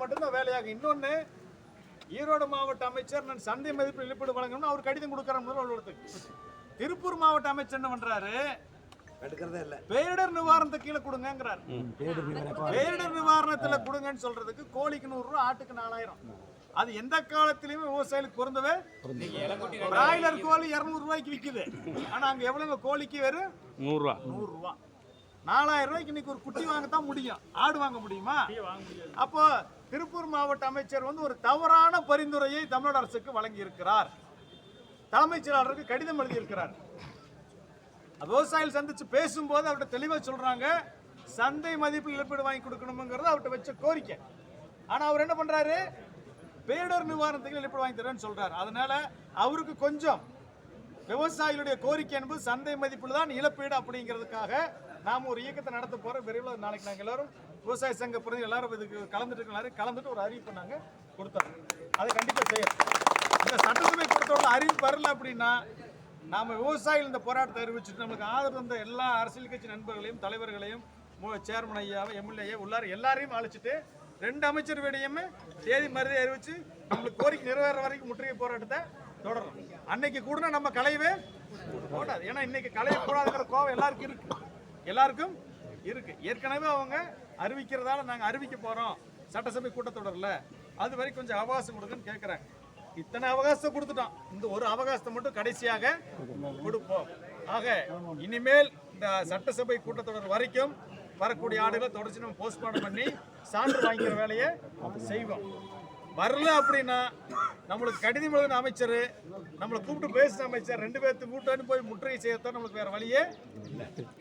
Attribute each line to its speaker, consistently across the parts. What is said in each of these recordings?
Speaker 1: மட்டும்தான் வேலையாகும். இன்னொன்னு ஈரோடு மாவட்ட அமைச்சர் நான் சந்தை மதிப்பு இழப்பீடு வழங்கணும்னு அவர் கடிதம் கொடுக்குற முதல் அலுவலகத்துக்கு திருப்பூர் மாவட்ட அமைச்சர் என்ன பண்றாரு?
Speaker 2: எடுக்கிறதே இல்ல.
Speaker 1: பேரிடர் நிவாரணத்துக்கு கீழே கொடுங்கங்கிறாரு. பேரிடர் நிவாரணத்துல கொடுங்கன்னு சொல்றதுக்கு கோழிக்கு நூறு ரூபா ஆட்டுக்கு நாலாயிரம். அது எந்த காலத்திலயுமே விவசாயிகளுக்கு பொருந்தவே பிராய்லர் கோழி இருநூறு ரூபாய்க்கு விக்குது. ஆனா அங்க எவ்வளவு கோழிக்கு வெறும்
Speaker 3: நூறுரூவா
Speaker 1: நூறு ரூபா. நாலாயிரம் ரூபாய்க்கு இன்னைக்கு ஒரு குட்டி வாங்கத்தான் முடியும். ஆடு வாங்க முடியுமா? அப்போ திருப்பூர் மாவட்ட அமைச்சர் வந்து ஒரு தவறான பரிந்துரையை தமிழ்நாடு அரசுக்கு வழங்கி இருக்கிறார் தலைமைச் செயலாளருக்கு கடிதம் எழுதியிருக்கிறார். விவசாயிகள் சந்திச்சு பேசும்போது அவர்கிட்ட தெளிவா சொல்றாங்க. சந்தை மதிப்பில் இழப்பீடு வாங்கி கொடுக்கணுங்கிறது அவர்கிட்ட வச்ச கோரிக்கை. ஆனா அவர் என்ன பண்றாரு? பேரிடர் நிவாரணத்துக்கு இழப்பீடு வாங்கி தரேன்னு சொல்றாரு. அதனால அவருக்கு கொஞ்சம் விவசாயிகளுடைய கோரிக்கை என்பது சந்தை மதிப்பில் தான் இழப்பீடு அப்படிங்கிறதுக்காக நாம் ஒரு இயக்கத்தை நடத்த போகிற விரைவில் நாளைக்கு நாங்கள் எல்லாரும் விவசாய சங்க பிரதி எல்லாரும் இதுக்கு கலந்துட்டு இருக்கோம் கலந்துட்டு ஒரு அறிவிப்பு நாங்கள் கொடுத்தோம். அதை கண்டிப்பாக செய்யணும் இந்த சட்டசபை பொறுத்தவரை அறிவிப்பு வரல அப்படின்னா நாம் விவசாயிகள் இந்த போராட்டத்தை அறிவிச்சுட்டு நம்மளுக்கு ஆதரவு தந்த எல்லா அரசியல் கட்சி நண்பர்களையும் தலைவர்களையும் சேர்மன் ஐயாவை எம்எல்ஏ உள்ளார எல்லாரையும் அழைச்சிட்டு ரெண்டு அமைச்சர் விடையுமே தேதி மருதி அறிவிச்சு நம்மளுக்கு கோரிக்கை நிறைவேற வரைக்கும் முற்றுகை போராட்டத்தை தொடரும். அன்னைக்கு கூட நம்ம கலையவே கூடாது ஏன்னா இன்னைக்கு கலைய கூடாதுங்கிற கோவம் எல்லாருக்கும் இருக்கு. எல்லாருக்கும் இருக்கு. ஏற்கனவே அவங்க அறிவிக்கிறதால நாங்க அறிவிக்க போறோம். சட்டசபை கூட்டத்தொடரில். அது வரைக்கும் கொஞ்சம் அவகாசம் கொடுங்கன்னு கேட்குறாங்க இத்தனை அவகாசம் கொடுத்துட்டோம். இந்த ஒரு அவகாசத்தை மட்டும் கடைசியாக கொடுப்போம். ஆக இனிமேல் இந்த சட்டசபை கூட்டத்தொடர் வரைக்கும் வரக்கூடிய ஆடுகளை தொடர்ச்சி நம்ம போஸ்ட்மார்டம் பண்ணி சான்று வாங்கிக்கிற வேலையை செய்வோம். வரல அப்படின்னா நம்மளுக்கு கடிதம் எழுதின அமைச்சர் நம்மளை கூப்பிட்டு பேசின அமைச்சர் ரெண்டு பேர்த்து கூட்டம்னு போய் முற்றுகை செய்யத்தான் நம்மளுக்கு வேற வழியே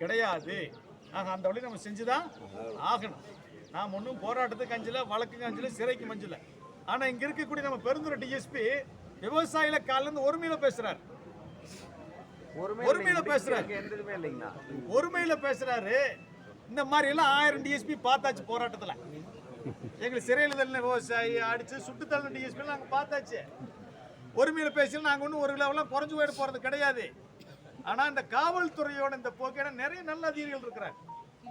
Speaker 1: கிடையாது. ஆக அந்த வழி நம்ம செஞ்சுதான் ஆகணும். நாம் ஒன்றும் போராட்டத்துக்கு அஞ்சல வழக்குக்கு அஞ்சல சிறைக்கு மஞ்சல. ஆனா இங்க இருக்கக்கூடிய நம்ம பெருந்துறை டிஎஸ்பி விவசாயில காலில இருந்து ஒருமையில பேசுறாரு. ஒருமையில பேசுறாரு. ஒருமையில பேசுறாரு. இந்த மாதிரி எல்லாம் ஆயிரம் டிஎஸ்பி பார்த்தாச்சு போராட்டத்துல. எங்களுக்கு சிறையில் தள்ளின விவசாயி அடித்து சுட்டு தள்ளின டிஎஸ்பி நாங்கள் பார்த்தாச்சு. ஒருமையில பேசல நாங்கள் ஒன்றும் ஒரு லெவலாம் குறைஞ்சு போயிட போகிறது கிடையாது. ஆனால் இந்த காவல்துறையோட இந்த போக்கு நிறைய நல்ல அதிகாரிகள் இருக்கிறாங்க.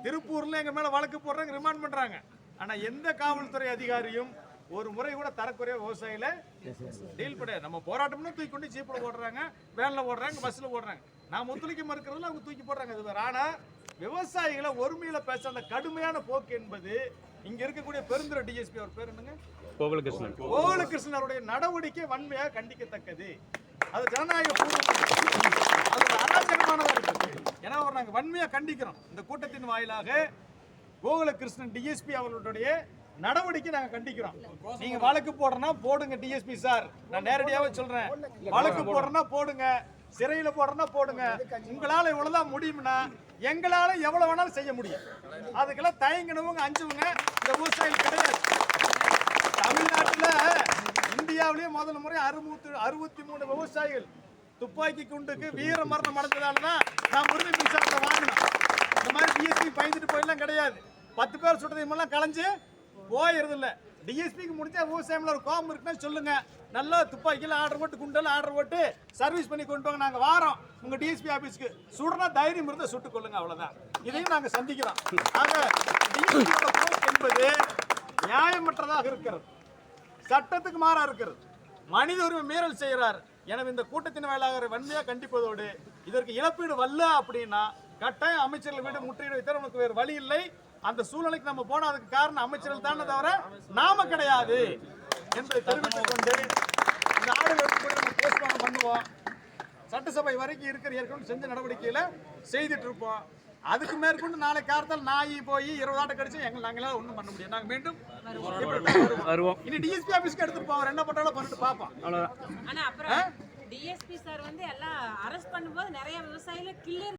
Speaker 1: திருப்பூரில் எங்கள் மேலே வழக்கு போடுறாங்க ரிமாண்ட் பண்ணுறாங்க ஆனால் எந்த காவல்துறை அதிகாரியும் ஒரு முறை கூட தரக்குறைய விவசாயில டீல் கிடையாது. நம்ம போராட்டம்னு தூக்கி கொண்டு ஜீப்பில் ஓடுறாங்க வேனில் ஓடுறாங்க பஸ்ஸில் ஓடுறாங்க. நான் ஒத்துழைக்க மறுக்கிறதுல அவங்க தூக்கி போடுறாங்க அது ஆனால் விவசாயிகளை ஒருமையில பேச அந்த கடுமையான போக்கு என்பது இங்க இருக்கக்கூடிய பெருந்துறை டிஎஸ்பி அவர் பேர் என்னங்க?
Speaker 3: கோகுலகிருஷ்ணன்
Speaker 1: கோகுலகிருஷ்ணன் அவருடைய நடவடிக்கை வன்மையாக கண்டிக்கத்தக்கது. அது ஜனநாயக. அது ஒரு அராஜகமானதா இருக்கு ஏன்னா அவர் நாங்க வன்மையா கண்டிக்கிறோம். இந்த கூட்டத்தின் வாயிலாக கோகுலகிருஷ்ணன் டிஎஸ்பி அவர்களுடைய நடவடிக்கை நாங்க கண்டிக்கிறோம். நீங்க வழக்கு போடுறனா போடுங்க டிஎஸ்பி சார். நான் நேரடியாவே சொல்றேன். வழக்கு போடுறனா போடுங்க. சிறையில் போடுறனா போடுங்க. உங்களால் இவ்வளோதான் முடியும்னா எங்களால் எவ்வளோ வேணாலும் செய்ய முடியும். அதுக்கெல்லாம் தயங்கினவங்க அஞ்சுவங்க இந்த விவசாயிகள் கிடையாது. தமிழ்நாட்டில் இந்தியாவிலேயே முதல் முறை அறுபத்தி அறுபத்தி மூணு விவசாயிகள் துப்பாக்கி குண்டுக்கு வீர மரணம் அடைஞ்சதால தான் நான் உறுதி மின்சாரத்தை வாங்கினோம் இந்த மாதிரி டிஎஸ்பி பயந்துட்டு போயெல்லாம் கிடையாது. பத்து பேர் சுட்டதையும் களைஞ்சு போயிருது டிஎஸ்பிக்கு முடிஞ்சா விவசாயம்ல ஒரு கோபம் இருக்குன்னா சொல்லுங்க. நல்லா துப்பாக்கியில் ஆர்டர் போட்டு குண்டெல்லாம் ஆர்டர் போட்டு சர்வீஸ் பண்ணி கொண்டு வாங்க. நாங்கள் வாரோம். உங்க டிஎஸ்பி ஆஃபீஸ்க்கு சுடுனா தைரியம் இருந்தால் சுட்டுக் கொள்ளுங்க அவ்வளோதான் இதையும் நாங்கள் சந்திக்கிறோம். ஆக என்பது நியாயமற்றதாக இருக்கிறது. சட்டத்துக்கு மாறா இருக்கிறது. மனித உரிமை மீறல் செய்கிறார். எனவே இந்த கூட்டத்தின் வாயிலாக வன்மையாக கண்டிப்பதோடு இதற்கு இழப்பீடு வல்ல அப்படின்னா கட்டாயம் அமைச்சர்கள் வீடு முற்றுகையிட வைத்தால் நமக்கு வேறு வழி இல்லை. அந்த சூழ்நிலைக்கு நம்ம போன அதுக்கு காரணம் அமைச்சர்கள் தானே தவிர நாம கிடையாது என்பதை தெரிவித்துக் கொண்டு இந்த நம்ம போஸ்ட்மார்ட்டம் பண்ணுவோம். சட்டசபை வரைக்கும் இருக்கிற ஏற்கனவே செஞ்ச நடவடிக்கையில செய்துட்டு இருப்போம். அதுக்கு மேற்கொண்டு நாளை காலத்தால் நாய் போய் இருபது ஆட்டை கடிச்சு எங்களை நாங்களால ஒண்ணும் பண்ண முடியாது. நாங்க மீண்டும் வருவோம். இனி டிஎஸ்பி ஆபீஸ்க்கு எடுத்துட்டு போவோம். என்ன பண்றாலும் பண்ணிட்டு பார்ப்போம்.
Speaker 3: அவ்வளோதான்
Speaker 4: ஆனா அப்புறம் டிஎஸ்பி சார் வந்து எல்லாம் அரெஸ்ட் பண்ணும்போது நிறைய விவசாயில கில்லர்